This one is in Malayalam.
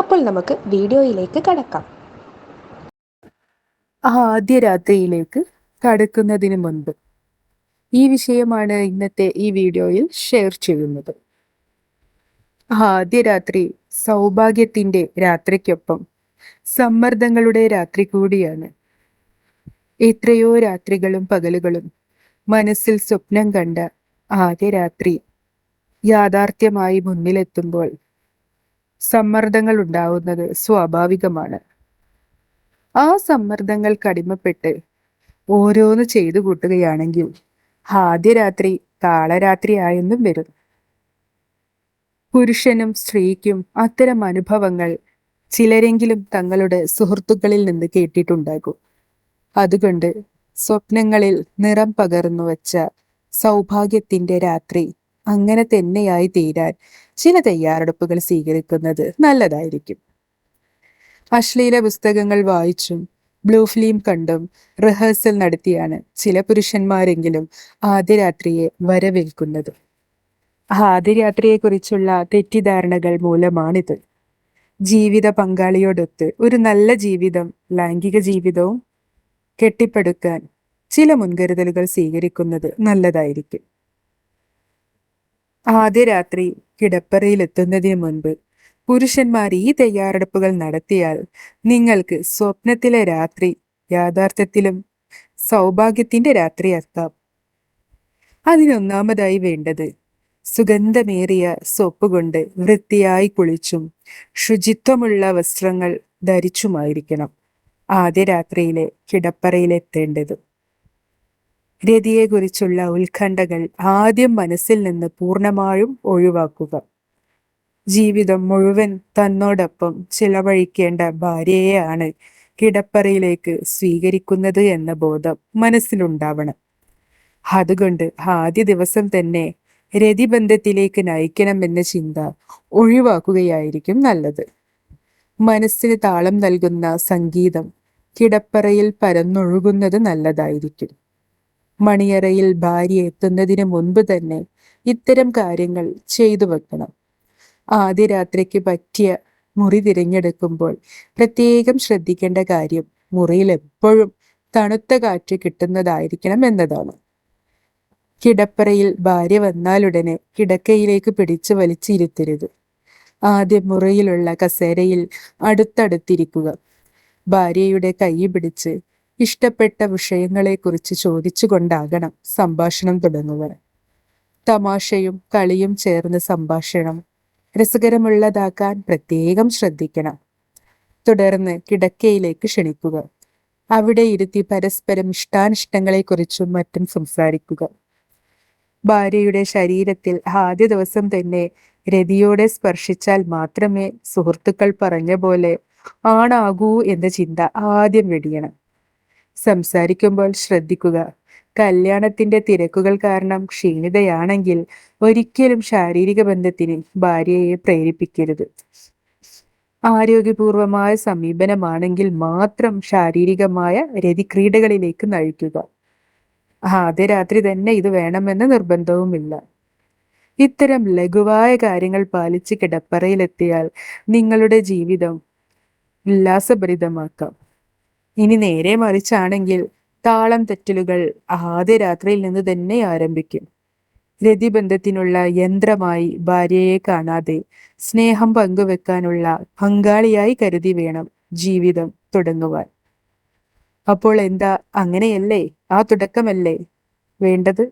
അപ്പോൾ നമുക്ക് വീഡിയോയിലേക്ക് കടക്കാം. ആദ്യ രാത്രിയിലേക്ക് കടക്കുന്നതിന് മുൻപ് ഈ വിഷയമാണ് ഇന്നത്തെ ഈ വീഡിയോയിൽ ഷെയർ ചെയ്യുന്നത്. ആദ്യ രാത്രി സൗഭാഗ്യത്തിന്റെ രാത്രിക്കൊപ്പം സമ്മർദ്ദങ്ങളുടെ രാത്രി കൂടിയാണ്. എത്രയോ രാത്രികളും പകലുകളും മനസ്സിൽ സ്വപ്നം കണ്ട ആദ്യ രാത്രി യാഥാർത്ഥ്യമായി മുന്നിലെത്തുമ്പോൾ സമ്മർദ്ദങ്ങൾ ഉണ്ടാവുന്നത് സ്വാഭാവികമാണ്. ആ സമ്മർദ്ദങ്ങൾ അടിമപ്പെട്ട് ഓരോന്ന് ചെയ്തു കൂട്ടുകയാണെങ്കിൽ ആദ്യ രാത്രി കാളരാത്രി ആയെന്നും വരും. പുരുഷനും സ്ത്രീക്കും അത്തരം അനുഭവങ്ങൾ ചിലരെങ്കിലും തങ്ങളുടെ സുഹൃത്തുക്കളിൽ നിന്ന് കേട്ടിട്ടുണ്ടാകും. അതുകൊണ്ട് സ്വപ്നങ്ങളിൽ നിറം പകർന്നു വച്ച സൗഭാഗ്യത്തിന്റെ രാത്രി അങ്ങനെ തന്നെയായി തീരാൻ ചില തയ്യാറെടുപ്പുകൾ സ്വീകരിക്കുന്നത് നല്ലതായിരിക്കും. അശ്ലീല പുസ്തകങ്ങൾ വായിച്ചും ബ്ലൂ ഫിലിം കണ്ടും റിഹേഴ്സൽ നടത്തിയാണ് ചില പുരുഷന്മാരെങ്കിലും ആദ്യ രാത്രിയെ വരവേൽക്കുന്നത്. ആദ്യ രാത്രിയെക്കുറിച്ചുള്ള തെറ്റിദ്ധാരണകൾ മൂലമാണിത്. ജീവിത പങ്കാളിയോടൊത്ത് ഒരു നല്ല ജീവിതം ലൈംഗിക ജീവിതവും കെട്ടിപ്പടുക്കാൻ ചില മുൻകരുതലുകൾ സ്വീകരിക്കുന്നത് നല്ലതായിരിക്കും. ആദ്യ രാത്രി കിടപ്പറയിലെത്തുന്നതിന് മുൻപ് പുരുഷന്മാർ ഈ തയ്യാറെടുപ്പുകൾ നടത്തിയാൽ നിങ്ങൾക്ക് സ്വപ്നത്തിലെ രാത്രി യാഥാർത്ഥ്യത്തിലും സൗഭാഗ്യത്തിന്റെ രാത്രിയാക്കാം അതിനൊന്നാമതായി വേണ്ടത് സുഗന്ധമേറിയ സോപ്പ് കൊണ്ട് വൃത്തിയായി കുളിച്ചും ശുചിത്വമുള്ള വസ്ത്രങ്ങൾ ധരിച്ചുമായിരിക്കണം. ആദ്യ രാത്രിയിലെ കിടപ്പറയിലെത്തേണ്ടത്. രതിയെക്കുറിച്ചുള്ള ഉത്കണ്ഠകൾ ആദ്യം മനസ്സിൽ നിന്ന് പൂർണമായും ഒഴിവാക്കുക. ജീവിതം മുഴുവൻ തന്നോടൊപ്പം ചിലവഴിക്കേണ്ട ഭാര്യയെയാണ് കിടപ്പറയിലേക്ക് സ്വീകരിക്കുന്നത് എന്ന ബോധം മനസ്സിലുണ്ടാവണം. അതുകൊണ്ട് ആദ്യ ദിവസം തന്നെ രതിബന്ധത്തിലേക്ക് നയിക്കണമെന്ന ചിന്ത ഒഴിവാക്കുകയായിരിക്കും നല്ലത്. മനസ്സിന് താളം നൽകുന്ന സംഗീതം കിടപ്പറയിൽ പരന്നൊഴുകുന്നത് നല്ലതായിരിക്കും. മണിയറയിൽ ഭാര്യ എത്തുന്നതിന് മുൻപ് തന്നെ ഇത്തരം കാര്യങ്ങൾ ചെയ്തു വെക്കണം. ആദ്യ രാത്രിക്ക് പറ്റിയ മുറി തിരഞ്ഞെടുക്കുമ്പോൾ പ്രത്യേകം ശ്രദ്ധിക്കേണ്ട കാര്യം മുറിയിൽ എപ്പോഴും തണുത്ത കാറ്റ് കിട്ടുന്നതായിരിക്കണം എന്നതാണ്. കിടപ്പറയിൽ ഭാര്യ വന്നാലുടനെ കിടക്കയിലേക്ക് പിടിച്ചു വലിച്ചിരുത്തരുത്. ആദ്യം മുറിയിലുള്ള കസേരയിൽ അടുത്തടുത്തിരിക്കുക. ഭാര്യയുടെ കൈ പിടിച്ച് ഇഷ്ടപ്പെട്ട വിഷയങ്ങളെക്കുറിച്ച് ചോദിച്ചുകൊണ്ടാകണം സംഭാഷണം തുടങ്ങുക തമാശയും കളിയും ചേർന്ന് സംഭാഷണം രസകരമുള്ളതാക്കാൻ പ്രത്യേകം ശ്രദ്ധിക്കണം. തുടർന്ന് കിടക്കയിലേക്ക് ക്ഷണിക്കുക. അവിടെ ഇരുത്തി പരസ്പരം ഇഷ്ടാനിഷ്ടങ്ങളെക്കുറിച്ചും മറ്റും സംസാരിക്കുക. ഭാര്യയുടെ ശരീരത്തിൽ ആദ്യ ദിവസം തന്നെ രതിയോടെ സ്പർശിച്ചാൽ മാത്രമേ സുഹൃത്തുക്കൾ പറഞ്ഞ പോലെ ആണാകൂ എന്ന ചിന്ത ആദ്യം വെടിയണം. സംസാരിക്കുമ്പോൾ ശ്രദ്ധിക്കുക. കല്യാണത്തിന്റെ തിരക്കുകൾ കാരണം ക്ഷീണിതയാണെങ്കിൽ ഒരിക്കലും ശാരീരിക ബന്ധത്തിന് ഭാര്യയെ പ്രേരിപ്പിക്കരുത്. ആരോഗ്യപൂർവമായ സമീപനമാണെങ്കിൽ മാത്രം ശാരീരികമായ രതിക്രീഡകളിലേക്ക് നയിക്കുക. ആദ്യ രാത്രി തന്നെ ഇത് വേണമെന്ന് നിർബന്ധവുമില്ല. ഇത്തരം ലഘുവായ കാര്യങ്ങൾ പാലിച്ച് കിടപ്പറയിലെത്തിയാൽ നിങ്ങളുടെ ജീവിതം ഉല്ലാസഭരിതമാക്കാം. ഇനി നേരെ മറിച്ചാണെങ്കിൽ താളം തെറ്റലുകൾ ആദ്യ രാത്രിയിൽ നിന്ന് തന്നെ ആരംഭിക്കും. രതിബന്ധത്തിനുള്ള യന്ത്രമായി ഭാര്യയെ കാണാതെ സ്നേഹം പങ്കുവെക്കാനുള്ള പങ്കാളിയായി കരുതി വേണം ജീവിതം തുടങ്ങുവാൻ. അപ്പോൾ എന്താ അങ്ങനെയല്ലേ? ആ തുടക്കമല്ലേ വേണ്ടത്?